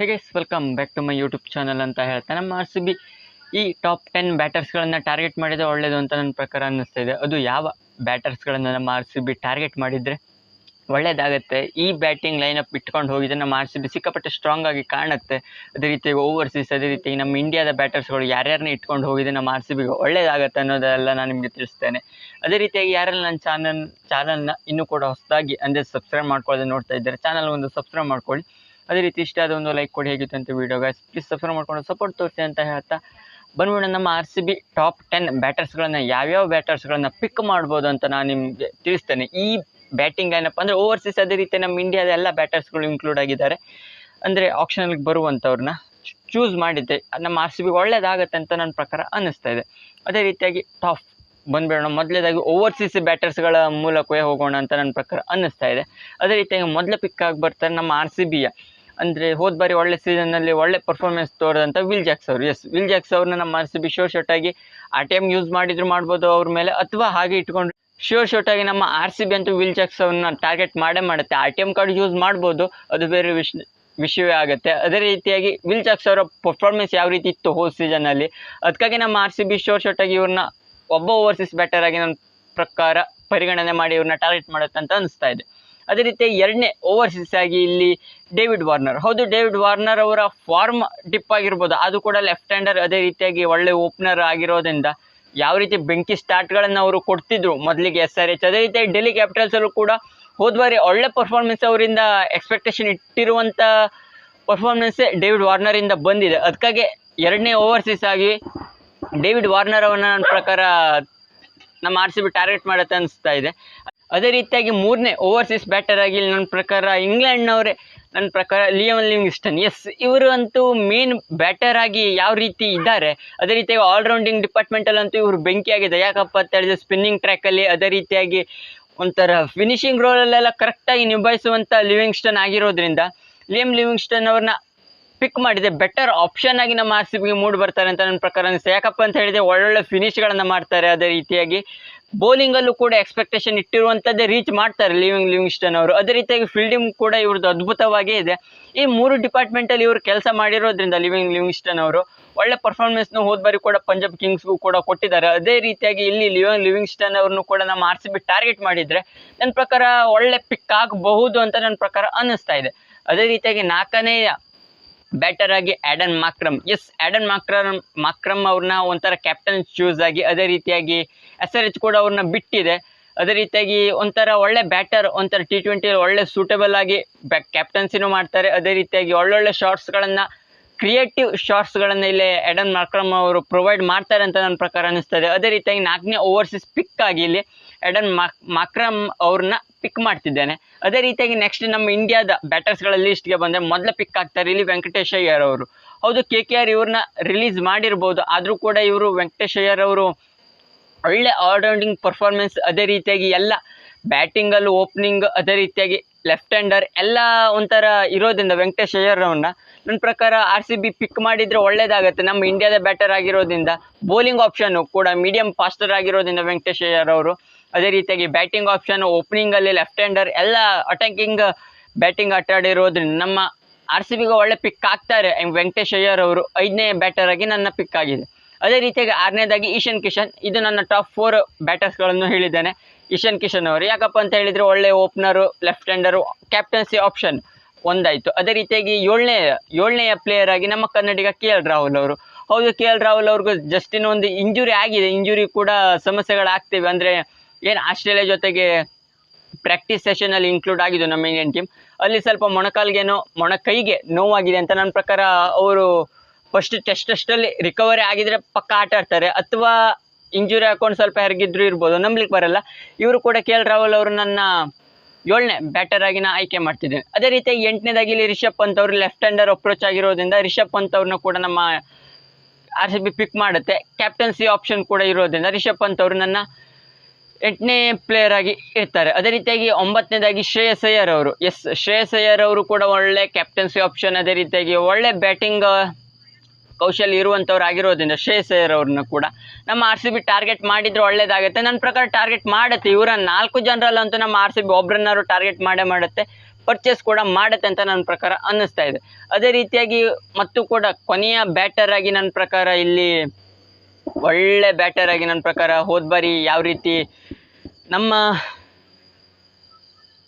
ಹೇಗೆ welcome back to my YouTube channel ಅಂತ ಹೇಳ್ತಾ. ನಮ್ಮ ಆರ್ ಸಿ ಬಿ ಈ ಟಾಪ್ ಟೆನ್ ಬ್ಯಾಟರ್ಸ್ಗಳನ್ನು ಟಾರ್ಗೆಟ್ ಮಾಡಿದರೆ ಒಳ್ಳೆಯದು ಅಂತ ನನ್ನ ಪ್ರಕಾರ ಅನ್ನಿಸ್ತಾ ಇದೆ ಅದು ಯಾವ ಬ್ಯಾಟರ್ಸ್ಗಳನ್ನು ನಮ್ಮ ಆರ್ ಸಿ ಬಿ ಟಾರ್ಗೆಟ್ ಮಾಡಿದರೆ ಒಳ್ಳೆಯದಾಗತ್ತೆ ಈ ಬ್ಯಾಟಿಂಗ್ ಲೈನಪ್ ಇಟ್ಕೊಂಡು ಹೋಗಿದ್ರೆ ನಮ್ಮ ಆರ್ ಸಿ ಬಿ ಸಿಕ್ಕಾಪಟ್ಟೆ ಸ್ಟ್ರಾಂಗ್ ಆಗಿ ಕಾಣುತ್ತೆ. ಅದೇ ರೀತಿ ಓವರ್ಸೀಸ್ ಅದೇ ರೀತಿ ನಮ್ಮ ಇಂಡಿಯಾದ ಬ್ಯಾಟರ್ಸ್ಗಳು ಯಾರ್ಯಾರನ್ನ ಇಟ್ಕೊಂಡು ಹೋಗಿದ್ರೆ ನಮ್ಮ ಆರ್ ಸಿ ಬಿಗೆ ಒಳ್ಳೆಯದಾಗತ್ತೆ ಅನ್ನೋದೆಲ್ಲ ನಾನು ನಿಮಗೆ ತಿಳಿಸ್ತೇನೆ. ಅದೇ ರೀತಿಯಾಗಿ ಯಾರೆಲ್ಲ ನನ್ನ ಚಾನಲ್ ಚಾನಲ್ನ ಇನ್ನೂ ಕೂಡ ಹೊಸದಾಗಿ ಅಂದರೆ ಸಬ್ಸ್ಕ್ರೈಬ್ ಮಾಡ್ಕೊಳ್ಳೋದು ನೋಡ್ತಾ ಇದ್ದಾರೆ ಚಾನಲ್ ಒಂದು ಸಬ್ಸ್ಕ್ರೈಬ್ ಮಾಡ್ಕೊಳ್ಳಿ. ಅದೇ ರೀತಿ ಇಷ್ಟ ಆದ ಒಂದು ಲೈಕ್ ಕೊಡಿ, ಹೇಗಿತ್ತು ಅಂತ ವೀಡಿಯೋ ಗೈಸ್ ಪ್ಲೀಸ್ ಸಬ್ಸ್ಕ್ರೈಬ್ ಮಾಡ್ಕೊಂಡು ಸಪೋರ್ಟ್ ತೋರಿಸಿ ಅಂತ ಹೇಳ್ತಾ ಬಂದ್ಬಿಡೋಣ. ನಮ್ಮ R C B top ten ಬ್ಯಾಟರ್ಸ್ಗಳನ್ನು ಯಾವ್ಯಾವ ಬ್ಯಾಟರ್ಸ್ಗಳನ್ನು ಪಿಕ್ ಮಾಡ್ಬೋದು ಅಂತ ನಾನು ನಿಮಗೆ ತಿಳಿಸ್ತೇನೆ. ಈ ಬ್ಯಾಟಿಂಗ್ ಏನಪ್ಪ ಅಂದರೆ ಓವರ್ಸೀಸ್ ಅದೇ ರೀತಿ ನಮ್ಮ ಇಂಡಿಯಾದ ಎಲ್ಲ ಬ್ಯಾಟರ್ಸ್ಗಳು ಇನ್ಕ್ಲೂಡ್ ಆಗಿದ್ದಾರೆ. ಅಂದರೆ ಆಪ್ಷನಲ್ಲಿ ಬರುವಂಥವ್ರನ್ನ ಚೂಸ್ ಮಾಡಿದ್ದೆ. ನಮ್ಮ ಆರ್ ಸಿ ಬಿ ಒಳ್ಳೇದಾಗತ್ತೆ ಅಂತ ನನ್ನ ಪ್ರಕಾರ ಅನ್ನಿಸ್ತಾ ಇದೆ. ಅದೇ ರೀತಿಯಾಗಿ ಟಾಪ್ ಬಂದ್ಬಿಡೋಣ. ಮೊದಲೇದಾಗಿ ಓವರ್ಸೀಸ್ ಬ್ಯಾಟರ್ಸ್ಗಳ ಮೂಲಕವೇ ಹೋಗೋಣ ಅಂತ ನನ್ನ ಪ್ರಕಾರ ಅನ್ನಿಸ್ತಾ ಇದೆ. ಅದೇ ರೀತಿಯಾಗಿ ಮೊದಲ ಪಿಕ್ ಆಗಿ ಬರ್ತಾರೆ ನಮ್ಮ ಆರ್ ಸಿ ಬಿಯ ಅಂದರೆ ಹೋದ ಬಾರಿ ಒಳ್ಳೆ ಸೀಸನ್ನಲ್ಲಿ ಒಳ್ಳೆ ಪರ್ಫಾರ್ಮೆನ್ಸ್ ತೋರಿದಂಥ ವಿಲ್ ಜಾಕ್ಸ್ ಅವರು. ಎಸ್ ವಿಲ್ ಜಾಕ್ಸ್ ಅವ್ರನ್ನ ನಮ್ಮ ಆರ್ ಬಿ ಶೋರ್ ಶೋಟಾಗಿ ಆ ಟೈಮ್ ಯೂಸ್ ಮಾಡಿದ್ರು ಮಾಡ್ಬೋದು ಅವ್ರ ಮೇಲೆ ಅಥವಾ ಹಾಗೆ ಇಟ್ಕೊಂಡು ಶೋರ್ ಶೋಟಾಗಿ ನಮ್ಮ ಆರ್ ಸಿ ಬಿ ಅಂತೂ ವಿಲ್ ಜಾಕ್ಸ್ ಅವ್ರನ್ನ ಟಾರ್ಗೆಟ್ ಮಾಡೇ ಮಾಡುತ್ತೆ. ಆ ಟಿ ಎಂ ಕಾರ್ಡ್ ಯೂಸ್ ಮಾಡ್ಬೋದು, ಅದು ಬೇರೆ ವಿಷ್, ವಿಷಯವೇ ಆಗುತ್ತೆ. ಅದೇ ರೀತಿಯಾಗಿ ವಿಲ್ ಜಾಕ್ಸ್ ಅವರ ಪರ್ಫಾರ್ಮೆನ್ಸ್ ಯಾವ ರೀತಿ ಇತ್ತು ಹೋದ ಸೀಸನಲ್ಲಿ ಅದಕ್ಕಾಗಿ ನಮ್ಮ ಆರ್ ಸಿ ಬಿ ಶೋರ್ ಶೋಟಾಗಿ ಇವ್ರನ್ನ ಒಬ್ಬ ಓವರ್ಸೀಸ್ ಬ್ಯಾಟರ್ ಆಗಿ ನನ್ನ ಪ್ರಕಾರ ಪರಿಗಣನೆ ಮಾಡಿ ಇವ್ರನ್ನ ಟಾರ್ಗೆಟ್ ಮಾಡುತ್ತೆ ಅಂತ ಅನಿಸ್ತಾ ಇದೆ. ಅದೇ ರೀತಿ ಎರಡನೇ ಓವರ್ಸೀಸ್ ಆಗಿ ಇಲ್ಲಿ ಡೇವಿಡ್ ವಾರ್ನರ್ ಹೌದು ಡೇವಿಡ್ ವಾರ್ನರ್ ಅವರ ಫಾರ್ಮ್ ಡಿಪ್ ಆಗಿರ್ಬೋದು. ಅದು ಕೂಡ ಲೆಫ್ಟ್ ಹ್ಯಾಂಡರ್ ಅದೇ ರೀತಿಯಾಗಿ ಒಳ್ಳೆ ಓಪನರ್ ಆಗಿರೋದ್ರಿಂದ ಯಾವ ರೀತಿ ಬೆಂಕಿ ಸ್ಟಾರ್ಟ್ಗಳನ್ನು ಅವರು ಕೊಡ್ತಿದ್ರು ಮೊದಲಿಗೆ ಎಸ್ ಆರ್ ಎಚ್ ಅದೇ ರೀತಿಯಾಗಿ ಡೆಲ್ಲಿ ಕ್ಯಾಪಿಟಲ್ಸಲ್ಲೂ ಕೂಡ ಹೋದ ಬಾರಿ ಒಳ್ಳೆ ಪರ್ಫಾರ್ಮೆನ್ಸ್ ಅವರಿಂದ ಎಕ್ಸ್ಪೆಕ್ಟೇಷನ್ ಇಟ್ಟಿರುವಂಥ ಪರ್ಫಾರ್ಮೆನ್ಸೇ ಡೇವಿಡ್ ವಾರ್ನರಿಂದ ಬಂದಿದೆ. ಅದಕ್ಕಾಗಿ ಎರಡನೇ ಓವರ್ಸೀಸ್ ಆಗಿ ಡೇವಿಡ್ ವಾರ್ನರ್ ಅವನ ಪ್ರಕಾರ ನಮ್ಮ ಆರ್ ಸಿ ಬಿ ಟಾರ್ಗೆಟ್ ಮಾಡುತ್ತೆ ಅನಿಸ್ತಾ ಇದೆ. ಅದೇ ರೀತಿಯಾಗಿ ಮೂರನೇ ಓವರ್ಸೀಸ್ ಬ್ಯಾಟರ್ ಆಗಿ ನನ್ನ ಪ್ರಕಾರ, ಇಂಗ್ಲೆಂಡ್ನವರೇ ನನ್ನ ಪ್ರಕಾರ ಲಿಯೋನ್ ಲಿವಿಂಗ್ಸ್ಟನ್ ಎಸ್ ಇವರು ಅಂತೂ ಮೇನ್ ಬ್ಯಾಟರ್ ಆಗಿ ಯಾವ ರೀತಿ ಇದ್ದಾರೆ, ಅದೇ ರೀತಿಯಾಗಿ ಆಲ್ರೌಂಡಿಂಗ್ ಡಿಪಾರ್ಟ್ಮೆಂಟಲ್ಲಂತೂ ಇವರು ಬೆಂಕಿಯಾಗಿದೆ. ಯಾಕಪ್ಪ ಅಂತ ಹೇಳಿದ್ರೆ ಸ್ಪಿನ್ನಿಂಗ್ ಟ್ರ್ಯಾಕಲ್ಲಿ ಅದೇ ರೀತಿಯಾಗಿ ಒಂಥರ ಫಿನಿಶಿಂಗ್ ರೋಲಲ್ಲೆಲ್ಲ ಕರೆಕ್ಟಾಗಿ ನಿಭಾಯಿಸುವಂಥ ಲಿವಿಂಗ್ಸ್ಟನ್ ಆಗಿರೋದ್ರಿಂದ ಲಿಯಮ್ ಲಿವಿಂಗ್ಸ್ಟನ್ ಅವ್ರನ್ನ ಪಿಕ್ ಮಾಡಿದೆ ಬೆಟರ್ ಆಪ್ಷನ್ ಆಗಿ ನಮ್ಮ ಆರ್ ಸಿ ಬಿಗೆ ಮೂಡ್ ಬರ್ತಾರೆ ಅಂತ ನನ್ನ ಪ್ರಕಾರ ಯಾಕಪ್ಪ ಅಂತ ಹೇಳಿದ್ರೆ ಒಳ್ಳೊಳ್ಳೆ ಫಿನಿಶ್ಗಳನ್ನು ಮಾಡ್ತಾರೆ ಅದೇ ರೀತಿಯಾಗಿ. ಬೌಲಿಂಗಲ್ಲೂ ಕೂಡ ಎಕ್ಸ್ಪೆಕ್ಟೇಷನ್ ಇಟ್ಟಿರುವಂಥದ್ದೇ ರೀಚ್ ಮಾಡ್ತಾರೆ ಲಿವಿಂಗ್ ಲಿವಿಂಗ್ಸ್ಟನ್ ಅವರು. ಅದೇ ರೀತಿಯಾಗಿ ಫೀಲ್ಡಿಂಗ್ ಕೂಡ ಇವ್ರದ್ದು ಅದ್ಭುತವಾಗೇ ಇದೆ. ಈ ಮೂರು ಡಿಪಾರ್ಟ್ಮೆಂಟಲ್ಲಿ ಇವರು ಕೆಲಸ ಮಾಡಿರೋದ್ರಿಂದ ಲಿವಿಂಗ್ ಲಿವಿಂಗ್ಸ್ಟನ್ ಅವರು ಒಳ್ಳೆ ಪರ್ಫಾರ್ಮೆನ್ಸ್ನ ಹೋದ್ ಬಾರಿ ಕೂಡ ಪಂಜಾಬ್ ಕಿಂಗ್ಸ್ಗೂ ಕೂಡ ಕೊಟ್ಟಿದ್ದಾರೆ. ಅದೇ ರೀತಿಯಾಗಿ ಇಲ್ಲಿ ಲಿವಿಂಗ್ ಲಿವಿಂಗ್ಸ್ಟನ್ ಅವ್ರನ್ನು ಕೂಡ ನಮ್ಮ ಆರ್ ಸಿ ಬಿ ಟಾರ್ಗೆಟ್ ಮಾಡಿದರೆ ನನ್ನ ಪ್ರಕಾರ ಒಳ್ಳೆ ಪಿಕ್ ಆಗಬಹುದು ಅಂತ ನನ್ನ ಪ್ರಕಾರ ಅನ್ನಿಸ್ತಾ ಇದೆ. ಅದೇ ರೀತಿಯಾಗಿ ನಾಲ್ಕನೆಯ ಬ್ಯಾಟರ್ ಆಗಿ Aiden Markram yes Aiden Markram Markram ಅವ್ರನ್ನ ಒಂಥರ ಕ್ಯಾಪ್ಟನ್ ಚೂಸ್ ಆಗಿ, ಅದೇ ರೀತಿಯಾಗಿ ಎಸ್ ಆರ್ ಎಚ್ ಕೂಡ ಅವ್ರನ್ನ ಬಿಟ್ಟಿದೆ. ಅದೇ ರೀತಿಯಾಗಿ ಒಂಥರ ಒಳ್ಳೆ ಬ್ಯಾಟರ್ ಒಂಥರ ಟಿ ಟ್ವೆಂಟಿಯಲ್ಲಿ ಒಳ್ಳೆ ಸೂಟಬಲ್ ಆಗಿ ಬ್ಯಾ ಕ್ಯಾಪ್ಟನ್ಸಿನೂ ಮಾಡ್ತಾರೆ. ಅದೇ ರೀತಿಯಾಗಿ ಒಳ್ಳೊಳ್ಳೆ ಶಾರ್ಟ್ಸ್ಗಳನ್ನು ಕ್ರಿಯೇಟಿವ್ ಶಾರ್ಟ್ಸ್ಗಳನ್ನು ಇಲ್ಲಿ ಎಡನ್ ಮಾರ್ಕ್ರಮ್ ಅವರು ಪ್ರೊವೈಡ್ ಮಾಡ್ತಾರೆ ಅಂತ ನನ್ನ ಪ್ರಕಾರ ಅನಿಸ್ತದೆ ಅದೇ ರೀತಿಯಾಗಿ ನಾಲ್ಕನೇ ಓವರ್ಸೀಸ್ ಪಿಕ್ ಆಗಿ ಇಲ್ಲಿ ಎಡನ್ ಮಾಕ್ ಮಾಕ್ರಮ್ ಅವ್ರನ್ನ ಪಿಕ್ ಮಾಡ್ತಿದ್ದೇನೆ. ಅದೇ ರೀತಿಯಾಗಿ ನೆಕ್ಸ್ಟ್ ನಮ್ಮ ಇಂಡಿಯಾದ ಬ್ಯಾಟರ್ಸ್ಗಳ ಲಿಸ್ಟ್ಗೆ ಬಂದರೆ ಮೊದಲ ಪಿಕ್ ಆಗ್ತಾರೆ ಇಲ್ಲಿ ವೆಂಕಟೇಶ್ ಅಯ್ಯರ್ ಅವರು. ಹೌದು ಕೆ ಕೆ ಆರ್ ಇವ್ರನ್ನ ರಿಲೀಸ್ ಮಾಡಿರ್ಬೋದು, ಆದರೂ ಕೂಡ ಇವರು ವೆಂಕಟೇಶ್ ಅಯ್ಯರ್ ಅವರು ಒಳ್ಳೆ ಆಲ್ರೌಂಡಿಂಗ್ ಪರ್ಫಾರ್ಮೆನ್ಸ್ ಅದೇ ರೀತಿಯಾಗಿ ಎಲ್ಲ ಬ್ಯಾಟಿಂಗಲ್ಲೂ ಓಪನಿಂಗ್ ಅದೇ ರೀತಿಯಾಗಿ ಲೆಫ್ಟ್ ಹ್ಯಾಂಡರ್ ಎಲ್ಲ ಒಂಥರ ಇರೋದ್ರಿಂದ ವೆಂಕಟೇಶ್ ಅಯ್ಯರ್ ಅವ್ರನ್ನ ನನ್ನ ಪ್ರಕಾರ ಆರ್ ಸಿ ಬಿ ಪಿಕ್ ಮಾಡಿದರೆ ಒಳ್ಳೇದಾಗುತ್ತೆ. ನಮ್ಮ ಇಂಡಿಯಾದ ಬ್ಯಾಟರ್ ಆಗಿರೋದ್ರಿಂದ ಬೌಲಿಂಗ್ ಆಪ್ಷನ್ನು ಕೂಡ ಮೀಡಿಯಂ ಫಾಸ್ಟರ್ ಆಗಿರೋದ್ರಿಂದ ವೆಂಕಟೇಶ್ ಅಯ್ಯರ್ ಅವರು ಅದೇ ರೀತಿಯಾಗಿ ಬ್ಯಾಟಿಂಗ್ ಆಪ್ಷನ್ ಓಪನಿಂಗಲ್ಲಿ ಲೆಫ್ಟ್ ಹ್ಯಾಂಡರ್ ಎಲ್ಲ ಅಟ್ಯಾಕಿಂಗ್ ಬ್ಯಾಟಿಂಗ್ ಆಟ ಆಡಿರೋದ್ರಿಂದ ನಮ್ಮ ಆರ್ ಸಿ ಬಿಗೆ ಒಳ್ಳೆ ಪಿಕ್ ಆಗ್ತಾರೆ. ವೆಂಕಟೇಶ್ ಅಯ್ಯರ್ ಅವರು ಐದನೇ ಬ್ಯಾಟರ್ ಆಗಿ ನನ್ನ ಪಿಕ್ ಆಗಿದೆ. ಅದೇ ರೀತಿಯಾಗಿ ಆರನೇದಾಗಿ ಈಶಾನ್ ಕಿಶನ್. ಇದು ನನ್ನ ಟಾಪ್ ಫೋರ್ ಬ್ಯಾಟರ್ಸ್ಗಳನ್ನು ಹೇಳಿದ್ದೇನೆ. ಈಶಾನ್ ಕಿಶನ್ ಅವರು. ಯಾಕಪ್ಪ ಅಂತ ಹೇಳಿದರೆ ಒಳ್ಳೆಯ opener left hander captaincy option ಒಂದಾಯಿತು. ಅದೇ ರೀತಿಯಾಗಿ ಏಳನೇ, ಏಳನೆಯ ಪ್ಲೇಯರ್ ಆಗಿ ನಮ್ಮ ಕನ್ನಡಿಗ ಕೆ ಎಲ್ ರಾಹುಲ್ ಅವರು. ಹೌದು, ಕೆ ಎಲ್ ರಾಹುಲ್ ಅವ್ರಿಗೂ ಜಸ್ಟ್ ಇನ್ನೊಂದು ಇಂಜುರಿ ಆಗಿದೆ. ಇಂಜುರಿ ಕೂಡ ಸಮಸ್ಯೆಗಳಾಗ್ತಿವೆ. ಅಂದರೆ ಏನು ಆಸ್ಟ್ರೇಲಿಯಾ ಜೊತೆಗೆ ಪ್ರಾಕ್ಟೀಸ್ ಸೆಷನಲ್ಲಿ ಇನ್ಕ್ಲೂಡ್ ಆಗಿದ್ದು ನಮ್ಮ ಇಂಡಿಯನ್ ಟೀಮ್ ಅಲ್ಲಿ ಸ್ವಲ್ಪ ಮೊಣಕಾಲ್ಗೇನೋ, ಮೊಣಕೈಗೆ ನೋವಾಗಿದೆ ಅಂತ ನನ್ನ ಪ್ರಕಾರ ಅವರು ಫಸ್ಟ್ ಟೆಸ್ಟ್ ರಿಕವರಿ ಆಗಿದ್ರೆ ಪಕ್ಕ ಆಟ ಆಡ್ತಾರೆ. ಅಥವಾ ಇಂಜುರಿ ಹಾಕೊಂಡು ಸ್ವಲ್ಪ ಹೆರಗಿದ್ರು ಇರ್ಬೋದು. ನಂಬ್ಲಿಕ್ಕೆ ಬರಲ್ಲ. ಇವರು ಕೂಡ ಕೆ ಎಲ್ ರಾಹುಲ್ ಅವರು ನನ್ನ ಏಳನೇ ಬ್ಯಾಟರ್ ಆಗಿ ನಾ ಆಯ್ಕೆ ಮಾಡ್ತಿದ್ದೇನೆ. ಅದೇ ರೀತಿಯಾಗಿ ಎಂಟನೇದಾಗಿ ಇಲ್ಲಿ ರಿಷಬ್ ಪಂತ್ ಅವರು ಲೆಫ್ಟ್ ಹ್ಯಾಂಡರ್ ಅಪ್ರೋಚ್ ಆಗಿರೋದ್ರಿಂದ ರಿಷಬ್ ಪಂತ್ ಅವ್ರನ್ನ ಕೂಡ ನಮ್ಮ ಆರ್ ಸಿ ಬಿ ಪಿಕ್ ಮಾಡುತ್ತೆ. ಕ್ಯಾಪ್ಟನ್ಸಿ ಆಪ್ಷನ್ ಕೂಡ ಇರೋದ್ರಿಂದ ರಿಷಬ್ ಪಂತ್ ಅವರು ನನ್ನ ಎಂಟನೇ ಪ್ಲೇಯರ್ ಆಗಿ ಇರ್ತಾರೆ. ಅದೇ ರೀತಿಯಾಗಿ ಒಂಬತ್ತನೇದಾಗಿ ಶ್ರೇಯಸ್ ಅಯ್ಯರ್ ಅವರು. ಎಸ್, ಶ್ರೇಯಸ್ ಅಯ್ಯರ್ ಅವರು ಕೂಡ ಒಳ್ಳೆ ಕ್ಯಾಪ್ಟನ್ಸಿ ಆಪ್ಷನ್ ಅದೇ ರೀತಿಯಾಗಿ ಒಳ್ಳೆ ಬ್ಯಾಟಿಂಗ್ ಕೌಶಲ್ಯ ಇರುವಂಥವ್ರು ಆಗಿರೋದ್ರಿಂದ ಶ್ರೇಯಸ್ ಅವ್ರನ್ನ ಕೂಡ ನಮ್ಮ ಆರ್ ಸಿ ಬಿ ಟಾರ್ಗೆಟ್ ಮಾಡಿದ್ರೆ ಒಳ್ಳೇದಾಗುತ್ತೆ. ನನ್ನ ಪ್ರಕಾರ ಟಾರ್ಗೆಟ್ ಮಾಡುತ್ತೆ. ಇವರ ನಾಲ್ಕು ಜನರಲ್ಲಂತೂ ನಮ್ಮ ಆರ್ ಸಿ ಬಿ ಒಬ್ಬರನ್ನಾರು ಟಾರ್ಗೆಟ್ ಮಾಡೇ ಮಾಡುತ್ತೆ. ಪರ್ಚೇಸ್ ಕೂಡ ಮಾಡುತ್ತೆ ಅಂತ ನನ್ನ ಪ್ರಕಾರ ಅನ್ನಿಸ್ತಾ ಇದೆ. ಅದೇ ರೀತಿಯಾಗಿ ಮತ್ತು ಕೂಡ ಕೊನೆಯ ಬ್ಯಾಟರ್ ಆಗಿ ನನ್ನ ಪ್ರಕಾರ ಇಲ್ಲಿ ಒಳ್ಳೆ ಬ್ಯಾಟರ್ ಆಗಿ ನನ್ನ ಪ್ರಕಾರ ಹೋದ ಬಾರಿ ಯಾವ ರೀತಿ ನಮ್ಮ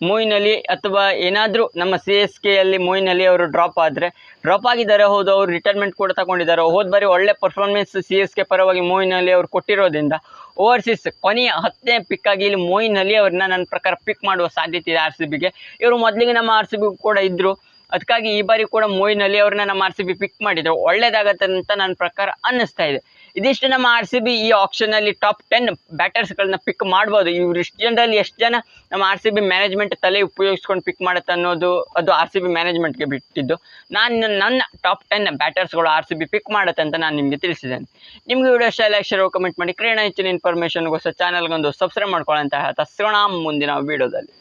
ಮೊಯಿನ್ ಅಲಿ ಅಥವಾ ಏನಾದರೂ ನಮ್ಮ ಸಿ ಎಸ್ ಕೆಯಲ್ಲಿ ಮೊಯಿನ್ ಅಲಿ ಅವರು ಡ್ರಾಪ್ ಆದರೆ ಡ್ರಾಪ್ ಆಗಿದ್ದಾರೆ, ಹೌದು, ಅವರು ರಿಟೈರ್ಮೆಂಟ್ ಕೂಡ ತಗೊಂಡಿದ್ದಾರೆ. ಹೋದ ಬಾರಿ ಒಳ್ಳೆ ಪರ್ಫಾರ್ಮೆನ್ಸ್ ಸಿ ಎಸ್ ಕೆ ಪರವಾಗಿ ಮೊಯಿನ್ ಅಲಿ ಅವರು ಕೊಟ್ಟಿರೋದ್ರಿಂದ ಓವರ್ಸೀಸ್ ಕೊನೆಯ ಹತ್ತನೇ ಪಿಕ್ ಆಗಿ ಇಲ್ಲಿ ಮೊಯಿನ್ ಅಲಿ ಅವ್ರನ್ನ ನನ್ನ ಪ್ರಕಾರ ಪಿಕ್ ಮಾಡುವ ಸಾಧ್ಯತೆ ಇದೆ ಆರ್ ಸಿ ಬಿಗೆ ಇವರು ಮೊದಲಿಗೆ ನಮ್ಮ ಆರ್ ಸಿ ಬಿ ಕೂಡ ಇದ್ದರು ಅದಕ್ಕಾಗಿ ಈ ಬಾರಿ ಕೂಡ ಮೊಯಿನ್ ಅಲಿ ಅವ್ರನ್ನ ನಮ್ಮ ಆರ್ ಸಿ ಬಿ ಪಿಕ್ ಮಾಡಿದ್ರು. ಒಳ್ಳೇದಾಗತ್ತೆ ಅಂತ ನನ್ನ ಪ್ರಕಾರ ಅನ್ನಿಸ್ತಾ ಇದೆ. ಇದಿಷ್ಟು ನಮ್ಮ ಆರ್ ಸಿ ಬಿ ಈ ಆಪ್ಷನಲ್ಲಿ ಟಾಪ್ ಟೆನ್ ಬ್ಯಾಟರ್ಸ್ಗಳನ್ನ ಪಿಕ್ ಮಾಡ್ಬೋದು. ಇವ್ರು ಇಷ್ಟು ಜನರಲ್ಲಿ ಎಷ್ಟು ಜನ ನಮ್ಮ ಆರ್ ಸಿ ಬಿ ಮ್ಯಾನೇಜ್ಮೆಂಟ್ ತಲೆ ಉಪಯೋಗಿಸ್ಕೊಂಡು ಪಿಕ್ ಮಾಡುತ್ತೆ ಅನ್ನೋದು ಅದು ಆರ್ ಸಿ ಬಿ ಮ್ಯಾನೇಜ್ಮೆಂಟ್ಗೆ ಬಿಟ್ಟಿದ್ದು. ನಾನು ನನ್ನ ಟಾಪ್ ಟೆನ್ ಬ್ಯಾಟರ್ಸ್ಗಳು ಆರ್ ಸಿ ಬಿ ಪಿಕ್ ಮಾಡುತ್ತೆ ಅಂತ ನಾನು ನಿಮಗೆ ತಿಳಿಸಿದ್ದೇನೆ. ನಿಮಗೆ ವಿಡಿಯೋ ಇಷ್ಟ ಲೈಕ್ ಶೇರ್ ಕಮೆಂಟ್ ಮಾಡಿ. ಕ್ರೀಡಾ ಹೆಚ್ಚಿನ ಇನ್ಫಾರ್ಮೇಷನ್ಗೋಸ್ಕರ ಚಾನಲ್ಗೊಂದು ಸಬ್ಸ್ಕ್ರೈಬ್ ಮಾಡ್ಕೊಳ್ಳೋ ಅಂತ ಹೇಳ್ತಾ. ಮುಂದಿನ ವೀಡಿಯೋದಲ್ಲಿ.